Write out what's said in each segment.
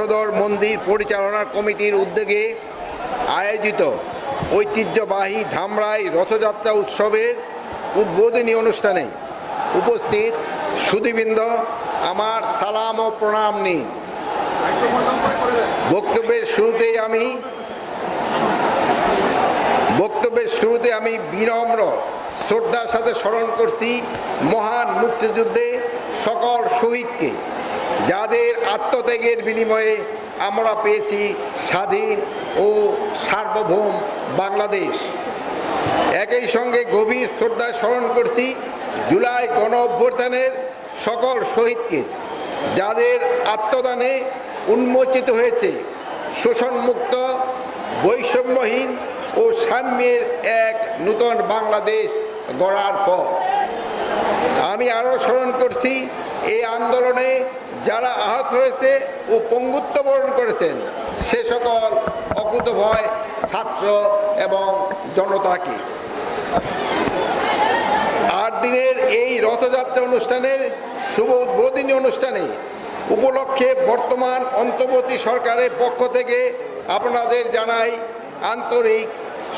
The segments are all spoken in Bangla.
বংশধর মন্দির পরিচালনা কমিটির উদ্যোগে আয়োজিত ঐতিহ্যবাহী ধামরাই রথযাত্রা উৎসবের উদ্বোধনী অনুষ্ঠানে উপস্থিত সুদীবৃন্দ আমার সালাম ও প্রণাম নিন। বক্তব্যের শুরুতেই আমি বক্তব্যের শুরুতে আমি বিনম্র শ্রদ্ধার সাথে স্মরণ করছি মহান মুক্তিযুদ্ধে সকল শহীদকে। যাদের আত্মত্যাগের বিনিময়ে আমরা পেয়েছি স্বাধীন ও সার্বভৌম বাংলাদেশ। একই সঙ্গে গভীর শ্রদ্ধা স্মরণ করছি জুলাই গণ অভ্যুত্থানের সকল শহীদকে, যাদের আত্মদানে উন্মোচিত হয়েছে শোষণমুক্ত, বৈষম্যহীন ও সাম্যের এক নূতন বাংলাদেশ গড়ার পর আমি আরও স্মরণ করছি, এই আন্দোলনে যারা আহত হয়েছে ও পঙ্গুত্ব বরণ করেছেন, সে সকল অকুতভয় ছাত্র এবং জনতাকে। আট দিনের এই রথযাত্রা অনুষ্ঠানের শুভ উদ্বোধনী অনুষ্ঠানে উপলক্ষে বর্তমান অন্তর্বর্তী সরকারের পক্ষ থেকে আপনাদের জানাই আন্তরিক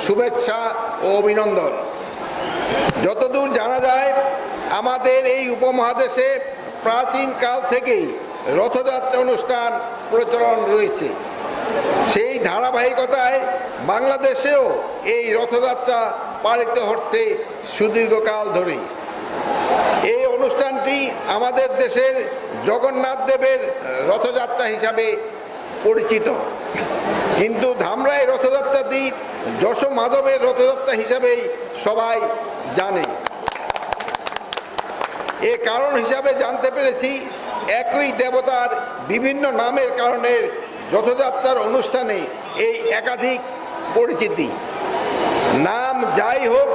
শুভেচ্ছা ও অভিনন্দন। যতদূর জানা যায়, আমাদের এই উপমহাদেশে প্রাচীন কাল থেকেই রথযাত্রা অনুষ্ঠান প্রচলন রয়েছে। সেই ধারাবাহিকতায় বাংলাদেশেও এই রথযাত্রা পালিত হচ্ছে সুদীর্ঘকাল ধরে এই অনুষ্ঠানটি আমাদের দেশের জগন্নাথ দেবের রথযাত্রা হিসাবে পরিচিত। কিন্তু ধামরাই রথযাত্রাটি যশ মাধবের রথযাত্রা হিসাবেই সবাই জানে। এ কারণ হিসাবে জানতে পেরেছি, একই দেবতার বিভিন্ন নামের কারণে রথযাত্রার অনুষ্ঠানে এই একাধিক পরিচিতি। নাম যাই হোক,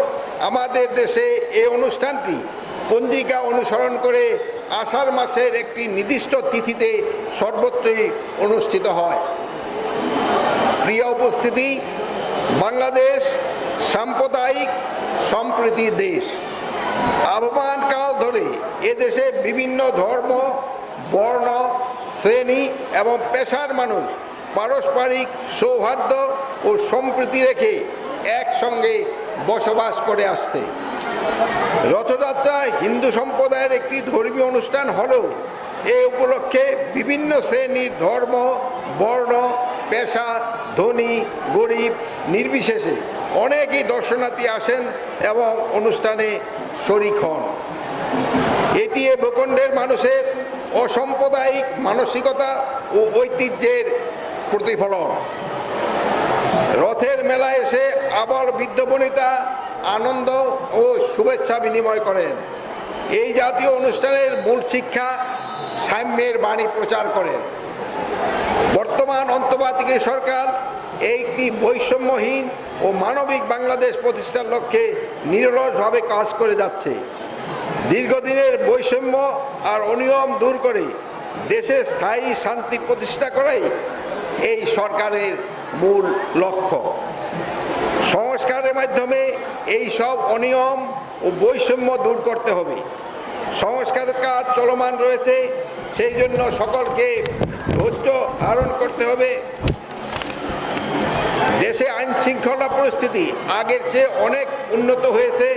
আমাদের দেশে এই অনুষ্ঠানটি পঞ্জিকা অনুসরণ করে আষাঢ় মাসের একটি নির্দিষ্ট তিথিতে সর্বত্রই অনুষ্ঠিত হয়। প্রিয় উপস্থিতি, বাংলাদেশ সাম্প্রদায়িক সম্প্রীতির দেশ। আহ্বান কাল ধরে এদেশে বিভিন্ন ধর্ম, বর্ণ, শ্রেণি এবং পেশার মানুষ পারস্পরিক সৌহার্দ্য ও সম্প্রীতি রেখে একসঙ্গে বসবাস করে আসছে। রথযাত্রা হিন্দু সম্প্রদায়ের একটি ধর্মীয় অনুষ্ঠান হলেও এ উপলক্ষে বিভিন্ন শ্রেণির ধর্ম, বর্ণ, পেশা, ধনী, গরিব, নির্বিশেষে অনেকেই দর্শনার্থী আসেন এবং অনুষ্ঠানে শরিক হন। এটি এ ভূখণ্ডের মানুষের অসাম্প্রদায়িক মানসিকতা ও ঐতিহ্যের প্রতিফলন। রথের মেলায় এসে আবার বৃদ্ধ বনিতা আনন্দ ও শুভেচ্ছা বিনিময় করেন। এই জাতীয় অনুষ্ঠানের মূল শিক্ষা সাম্যের বাণী প্রচার করেন। বর্তমান অন্তর্বাতিক সরকার একটি বৈষম্যহীন ও মানবিক বাংলাদেশ প্রতিষ্ঠার লক্ষ্যে নিরলসভাবে কাজ করে যাচ্ছে? দীর্ঘদিনের বৈষম্য আর অনিয়ম দূর করে দেশে স্থায়ী শান্তি প্রতিষ্ঠা করাই এই সরকারের মূল লক্ষ্য। সংস্কারের মাধ্যমে এই সব অনিয়ম ও বৈষম্য দূর করতে হবে। সংস্কারের কাজ চলমান রয়েছে, সেই জন্য সকলকে ধৈর্য ধারণ করতে হবে। দেশে আইন শৃঙ্খলা পরিস্থিতি আগের চেয়ে অনেক উন্নত হয়েছে।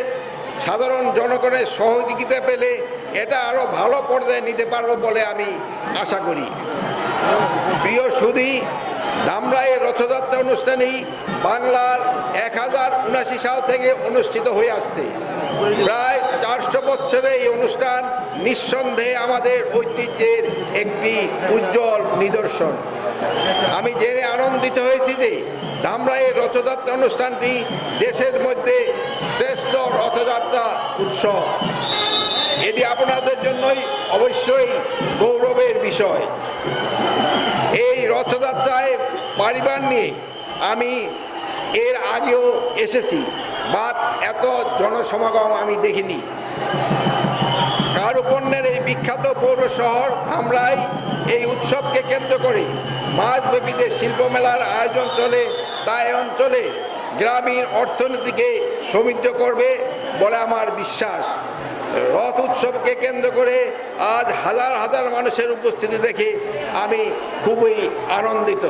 সাধারণ জনগণের সহযোগিতা পেলে এটা আরও ভালো পর্যায়ে নিতে পারব বলে আমি আশা করি। প্রিয় সুধী ধামরাইয়ের রথযাত্রা অনুষ্ঠানেই বাংলার এক হাজার উনাশি সাল থেকে অনুষ্ঠিত হয়ে আসছে। প্রায় চারশো বছরে এই অনুষ্ঠান নিঃসন্দেহে আমাদের ঐতিহ্যের একটি উজ্জ্বল নিদর্শন। আমি জেনে আনন্দিত হয়েছি যে ধামরাইয়ের রথযাত্রা অনুষ্ঠানটি দেশের মধ্যে শ্রেষ্ঠ রথযাত্রা উৎসব। এটি আপনাদের জন্যই অবশ্যই গৌরবের বিষয়। এই রথযাত্রায় পরিবার নিয়ে আমি এর আগেও এসেছি বা এত জনসমাগম আমি দেখিনি। কারুপণ্যের এই বিখ্যাত পৌর শহর ধামরাই এই উৎসবকে কেন্দ্র করে মাসব্যাপী যে শিল্পমেলার আয়োজন চলে তা এই অঞ্চলে গ্রামীণ অর্থনীতিকে সমৃদ্ধ করবে বলে আমার বিশ্বাস। রথ উৎসবকে কেন্দ্র করে আজ হাজার হাজার মানুষের উপস্থিতি দেখে আমি খুবই আনন্দিত।